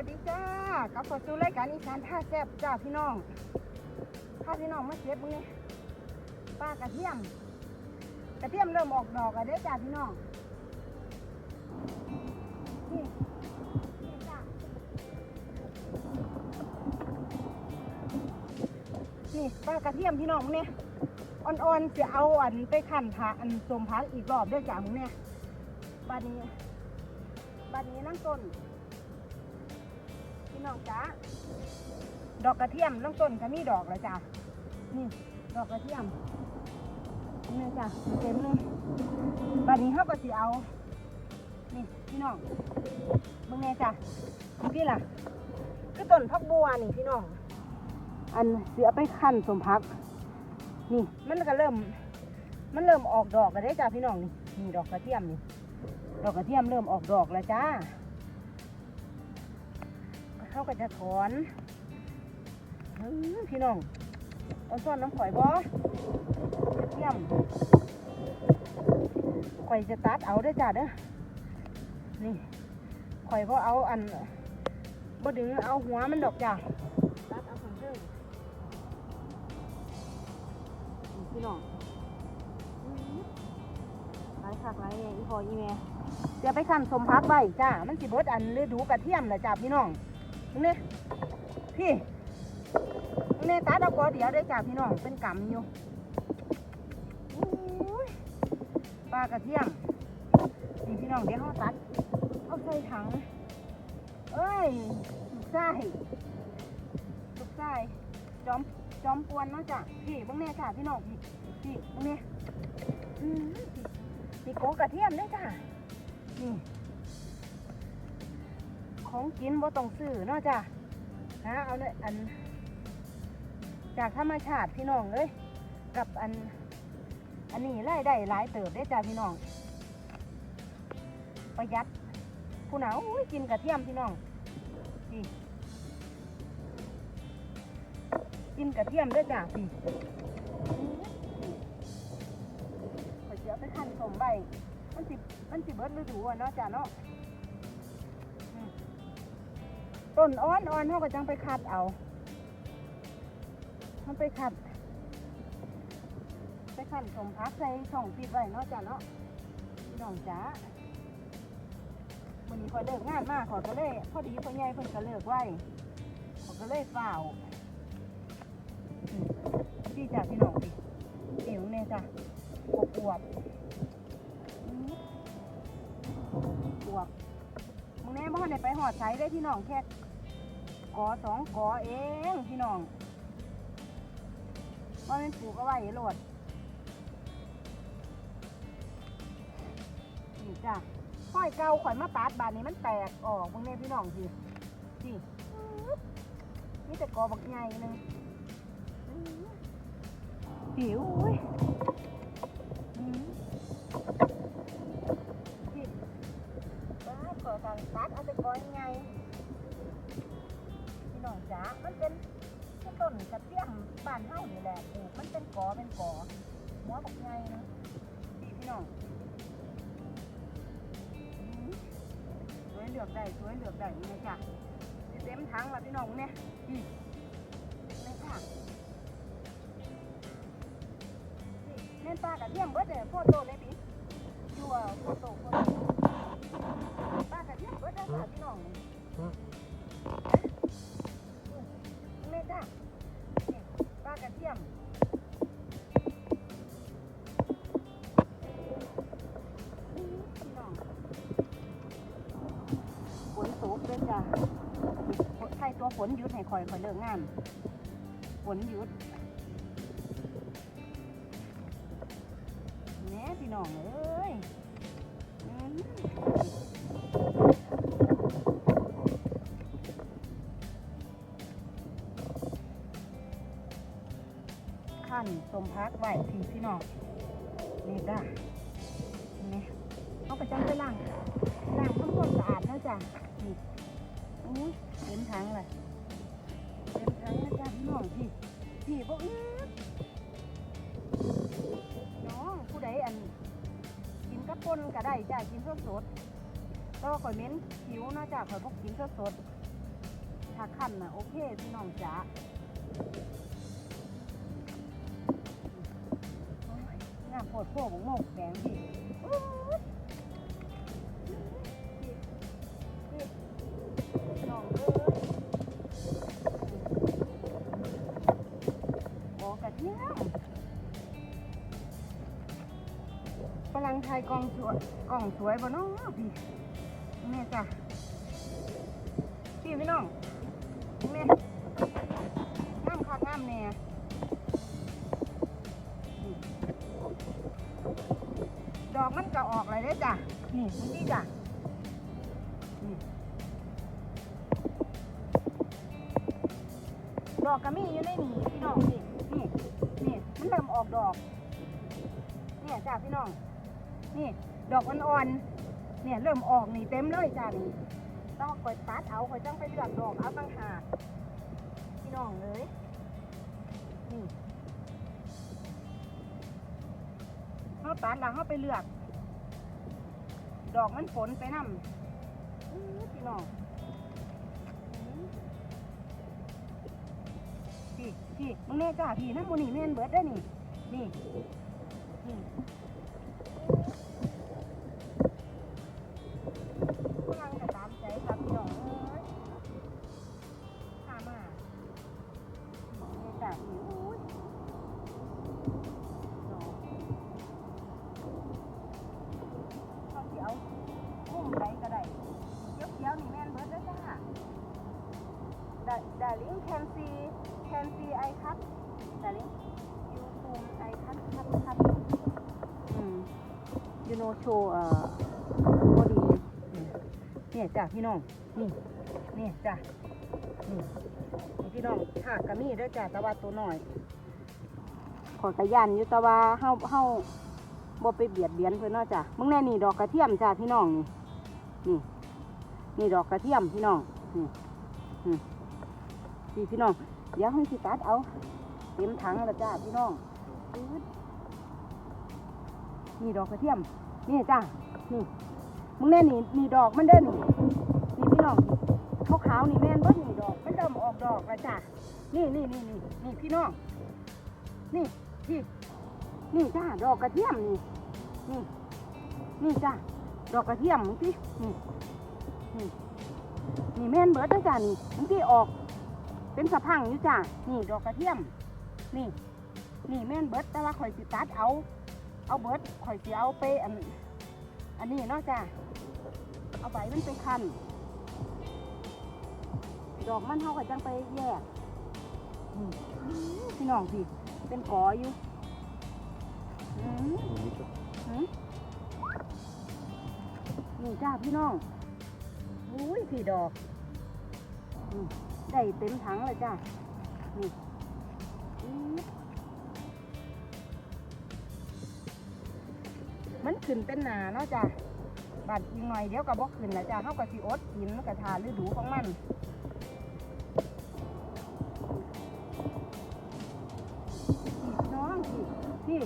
วัสดีจ้ากลับเข้าสู่รายการอีสานท่าแซ่บจ้าพี่น้องพาพี่น้องมาเก็บมึงนี่ปลากระเทียมกระเทียมเริ่มออกดอกแล้วเด้อจ้าพี่น้องนี่นี่จ้านี่ปลากระเทียมพี่น้องมึงเนี่ยอ่อนๆจะเอาอันไปขั่นผักอันสมพักอีกรอบเด้อจ้ามึงเนี่ยบานนี้บานนี้นั่งต้น พี่น้องจ้าดอกกระเทียมน้องต้นก็มีดอกแล้วจ้านี่ดอกกระเทียมนี่จ้ะเต็มเลยบัดนี้เขาก็สิเอา นี่พี่น้องเบิ่งไงจ้ะนี่พี่ล่ะ คือต้นพักบัวนี่พี่น้อง อันเสียไปขั้นสมพัก นี่มันก็เริ่ม มันเริ่มออกดอกแล้วได้จ้ะพี่น้องนี่นี่ดอกกระเทียมนี่ ดอกกระเทียมเริ่มออกดอกแล้วจ้า เขาก็จะถอนอื้อพี่น้องเอันซ่อนน้ำข่อยบ่กระเทียมข่อยจะตัดเอาได้อจ้าเด้อนี่ข่อยบ่เอาอันบ่ดึงเอาหัวมันดอกจ้าตัดเอาของเด้อนี่พี่น้องอื้อหลายคักหลายแน่อีพออีแม่เดี๋ยวไปขั้นสมพักใบจ้า มันสิเบิดอันฤดูกระเทียมนะจ้าพี่น้อง นี่พี่เนี่ตัดเอากอเดียวได้จ้าพี่น้องเป็นกำอยู่ปลากระเทียมนี่พี่น้องเดี๋ยวเขาตัดเอาใส่ถังเอ้ยลูกไส้ลูกไส้จอมจอมปวนเนาะจ้ะพี่บ้างแน่จ้าพี่น้องพี่พี่เบ้างแน่อืมพี่โกกระเทียมได้จ้านี่ ของกินบ่ต้องซื้อเนาะจ้ะนะเอาเลยอัน จากธรรมชาติพี่น้องเลยกับอัน อันนี้ไล่ได้หลายเติบได้จ้ะพี่น้อง ประหยัดผู้หนาวอุ้ยกินกระเทียมพี่น้องพี่กินกระเทียมได้จ้ะพี่ขอยสิเจียวไปขั้นสมใบมันสิมันสิเบิดฤดูอะเนาะจ้ะเนาะ ต้นอ้อนอ้อนเขาก็จังไปคัดเอามันไปคัด ไปขันสมพักใส่ช่องปิดไว้เนาะจ้ะเนาะน้องจ๋าวันนี้พอเลิกงานมากขอก็เลยพอดีพอใหญ่เพิ่นก็เลิกไว้ขอก็เลยเฝ้าพี่จ้ะพี่น้องดิเอวเนี่ยจ้ะอวบอวบอืมอวบมึงแน่บ่ทันได้ไปหอดใช้ได้พี่น้องแค่ กอสองกอเองพี่น้องว่าเป็นปลูกเอาไว้โหลดนี่จ้ะห้อยเก่าข่อยมาตัดบานนี้มันแตกออกมึงเนี่ยพี่น้องสิสินี่แต่กอบักใหญ่นึงผิวอุ้ย ลือกได้สวยเลือกได้นี่นะจ้ะเต็มถังละพี่น้องเนี่ยพี่นี่ค่ะเล่นปลากับเยี่ยมเบิดเลยโฟโต้เลยพี่อยู่อะโฟโต้โฟโตปลากับเยี่ยมเบิดเลยค่ะพี่น้อง ให้คอยคอยเลิกงานฝนหยุดแหน่พี่น้องเอ้ยขั้นสมพักไหวพี่พี่น้องนี่จ้ะนี่เอาไปจังไปล้างล้างทำความสะอาดนะจ้ะนี่อู้ยเต็มถังเลย องพี่ พี่พวกอื้น้องผู้ใดอัน กินกับปนก็ได้จ้ะกินสดสดแต่ว่าข่อยเม้นผิวนาะจ้ะข่อยพวกกินสดสดถ้าขั้นน่ะโอเคพี่น้องจ๋าโอ้ยงามโพดโพบงโมกแดงดิ ฝรั่งไทยกล่องสวยกล่องสวยบ่เนาะพี่แม่จ้ะพี่พี่น้องแม่งามคักงามแน่ดอกมันก็ออกเลยเด้จ้ะนี่นี่จ้ะดอกก็มีอยู่ในนี่พี่น้องนี่นี่นี่มันเริ่มออกดอกเนี่ยจ้ะพี่น้อง นี่ดอกอ่อนๆ เนี่ยเริ่มออกนี่เต็มเลยจ้ะนี่ต้องคอยตัดเอาคอยจ้องไปเลือกดอกเอาต่างหากพี่น้องเลยนี่เขาตัดแล้วเขาไปเลือก ดอกมันฝนไปนำอื้อพี่น้องพี่พี่มึงแน่จ้าพี่นะโมนี่แม่นเบิร์ดได้นี่นี่ ดาดาลิงแคนซีแคนซีไอคัทดาลิงยูทูมไอคัทคัทคัทอืมยูโนโชเอ่อพอดีอืมเนี่ยจ้ะพี่น้อง นี่นี่จ้ะนี่นี่พี่น้องหากกะมีเด้วยจ้ะแตะว่าตัวหน่อย ขอกระยันอยู่แตะว่าเฮาเฮาบ่ไปเบียดเบียนเพิ่นเนาะจ้ะมึงแน่นี่ดอกกระเทียมจ้ะพี่น้องนี่นี่นี่ดอกกระเทียมพี่น้องนี่อืม นี่พี่น้อง เดี๋ยวให้สิตัดเอา เต็มถังแล้วจ้าพี่น้องนี่ดอกกระเทียม นี่จ้านี่ มึงแน่นี่นี่ดอกมันเด้นี่นี่พี่น้องขาวขาวนี่แม่นเบ่นี่ดอก มันเริ่มออกดอกแล้วจ้านี่นี่นี่นี่นี่พี่น้อง นี่พี่นี่จ้าดอกกระเทียมนี่ นี่ นี่จ้าดอกกระเทียมมึงพี่นี่นี่นี่แม่นเบิดแล้วจ้านี่มึงพี่ออก เป็นสะพังอยู่จ้านี่ดอกกระเทียม นี่ นี่แม่นเบิดแต่ว่าข่อยสิตัดเอา เอาเบิดข่อยสิเอาไปอันอันนี้เนาะจ้าเอาใบมันไปคันดอกมันเท่ากับจังไปแยกพี่น้องพี่เป็นกออยู่อืมอืมนี่จ้าพี่น้องอุ้ยพี่ดอกอ ได้เต็มถังเลยจ้านี่มันขึ้นเป็นหนาเนาะจ้าบาดอีกหน่อยเดี๋ยวก็บอกขึ้นแล้วจ้าเขาก็สิอดกินกระทาฤดูของมันน้องพี่พี่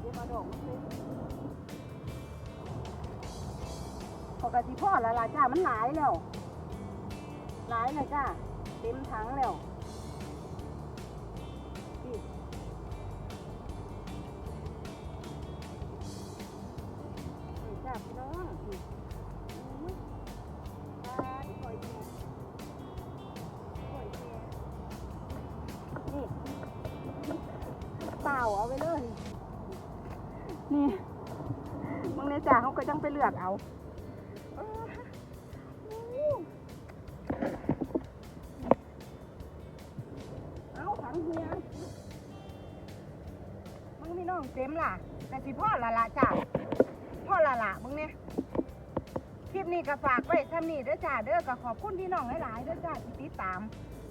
เดี๋ยวมาดอกมันเลย ปกติพ่อละลาจ้ามันหลายแล้วหลายเลยจ้าเต็มถังแล้วนี่จ้าพี่น้องพี่อุ้ยปลาที่ปล่อยแพปล่อยนี่เปล่าเอาไปเลย นี่มึงในจ่าเขาก็จังไปเลือกเอา งเฮียมึงมีน้องเต็มล่ะแต่สิพ่อละละจ้ะพ่อละละมึงเนี่ยคลิปนี้ก็ฝากไว้ทำนี่เด้อจ้าเด้อก็ขอบคุณพี่น้องหลายๆเด้อจ้าที่ติดตาม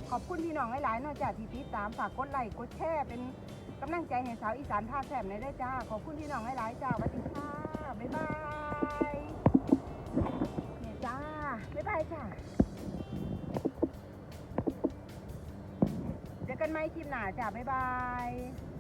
ขอบคุณพี่น้องหลายๆเนาะจ้าที่ติดตามฝากกดไลค์กดแชร์เป็นกำลังใจให้สาวอีสานท่าแซ่บในเด้อจ้าขอบคุณพี่น้องหลายๆจ้าสวัสดีค่ะบ๊ายบายเนี่ยจ้าบ๊ายบายจ้า กันไหมคลิปหน้าจ้าบ๊ายบาย